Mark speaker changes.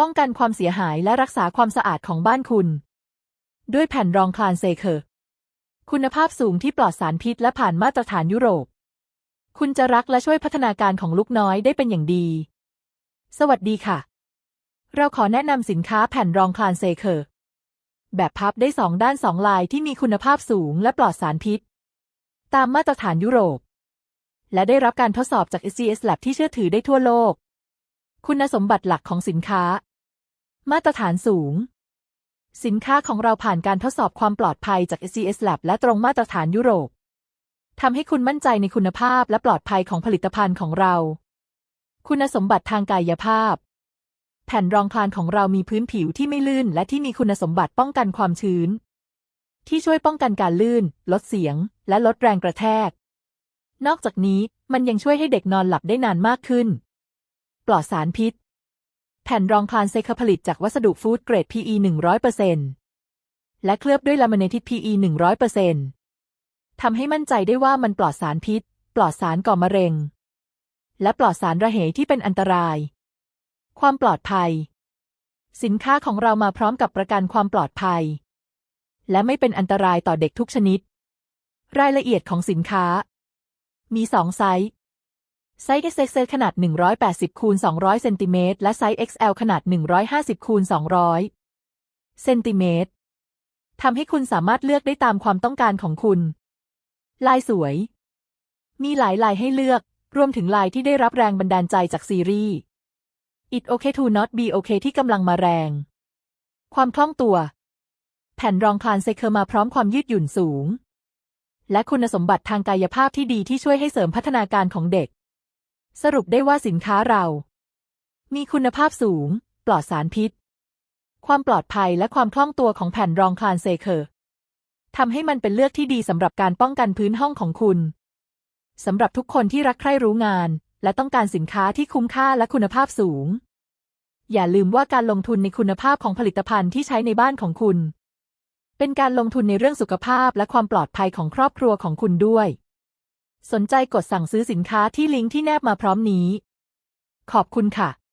Speaker 1: ป้องกันความเสียหายและรักษาความสะอาดของบ้านคุณ ด้วยแผ่นรองคลานเซเคอร์คุณภาพสูงที่ปลอดสารพิษและผ่านมาตรฐานยุโรป คุณจะรักและช่วยพัฒนาการของลูกน้อยได้เป็นอย่างดี สวัสดีค่ะ เราขอแนะนำสินค้าแผ่นรองคลานเซเคอร์แบบพับได้สองด้านสองลายที่มีคุณภาพสูงและปลอดสารพิษ ตามมาตรฐานยุโรป และได้รับการทดสอบจาก SGS Lab ที่เชื่อถือได้ทั่วโลก คุณสมบัติหลักของสินค้า มาตรฐานสูง สินค้าของเราผ่านการทดสอบความปลอดภัยจาก SGS Lab และตรงมาตรฐานยุโรปทำให้คุณมั่นใจในคุณภาพและปลอดภัยของผลิตภัณฑ์ของเรา คุณสมบัติทางกายภาพ แผ่นรองคลานของเรามีพื้นผิวที่ไม่ลื่น และที่มีคุณสมบัติป้องกันความชื้น ที่ช่วยป้องกันการลื่น ลดเสียง และลดแรงกระแทก นอกจากนี้มันยังช่วยให้เด็กนอนหลับได้นานมากขึ้น ปลอดสารพิษ ผ่นรองคลานเซคผลิตจากวัสดุฟู้ดเกรด PE 100%และเคลือบด้วยลามิเนทิด PE 100%ทำให้มั่นใจได้ว่ามันปลอดสารพิษ ปลอดสารก่อมะเร็ง และปลอดสารระเหยที่เป็นอันตราย ความปลอดภัย สินค้าของเรามาพร้อมกับประกันความปลอดภัย และไม่เป็นอันตรายต่อเด็กทุกชนิด รายละเอียดของสินค้า มีสองไซส์ ไซส์ XXL ขนาด 180คูณ200 เซนติเมตร และไซส์ XL ขนาด 150คูณ200 เซนติเมตรทำให้คุณสามารถเลือกได้ตามความต้องการของคุณ ลายสวย มีหลายลายให้เลือก รวมถึงลายที่ได้รับแรงบันดาลใจจากซีรีส์ It okay to not be okay ที่กำลังมาแรง ความคล่องตัว แผ่นรองคลานเซเคอร์มาพร้อมความยืดหยุ่นสูง และคุณสมบัติทางกายภาพที่ดีที่ช่วยให้เสริมพัฒนาการของเด็ก สรุปได้ว่าสินค้าเรา มีคุณภาพสูง ปลอดสารพิษ ความปลอดภัยและความคล่องตัวของแผ่นรองคลานเซเคอร์ทำให้มันเป็นเลือกที่ดีสำหรับการป้องกันพื้นห้องของคุณสำหรับทุกคนที่รักใคร่รู้งาน และต้องการสินค้าที่คุ้มค่าและคุณภาพสูง อย่าลืมว่าการลงทุนในคุณภาพของผลิตภัณฑ์ที่ใช้ในบ้านของคุณ เป็นการลงทุนในเรื่องสุขภาพและความปลอดภัยของครอบครัวของคุณด้วย สนใจกดสั่งซื้อสินค้าที่ลิงก์ที่แนบมาพร้อมนี้ ขอบคุณค่ะ